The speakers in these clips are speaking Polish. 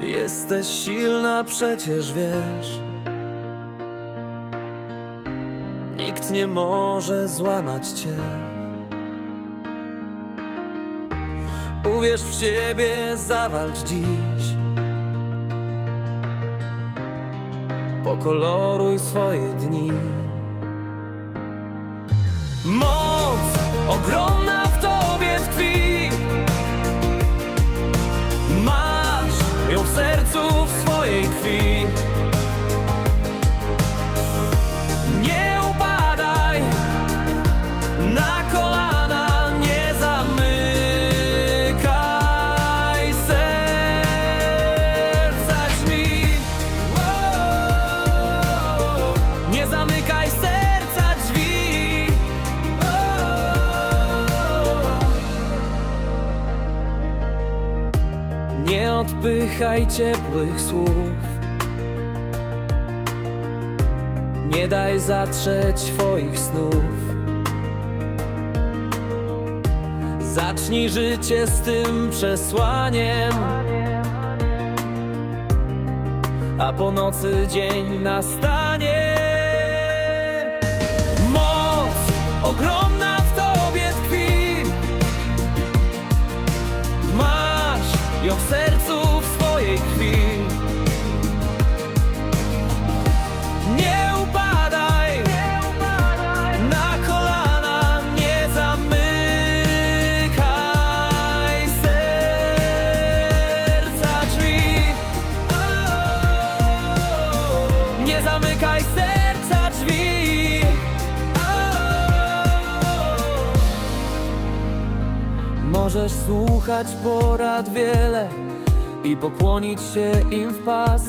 jesteś silna, przecież wiesz. Nikt nie może złamać cię. Uwierz w siebie, zawalcz dziś. Pokoloruj swoje dni. Odpychaj ciepłych słów. Nie daj zatrzeć twoich snów. Zacznij życie z tym przesłaniem. A po nocy dzień nastanie. Moc ogromna w tobie tkwi. Masz ją w sercu zamykaj serca drzwi. Możesz słuchać porad wiele i pokłonić się im w pas,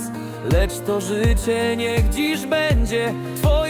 lecz to życie niech dziś będzie Twoim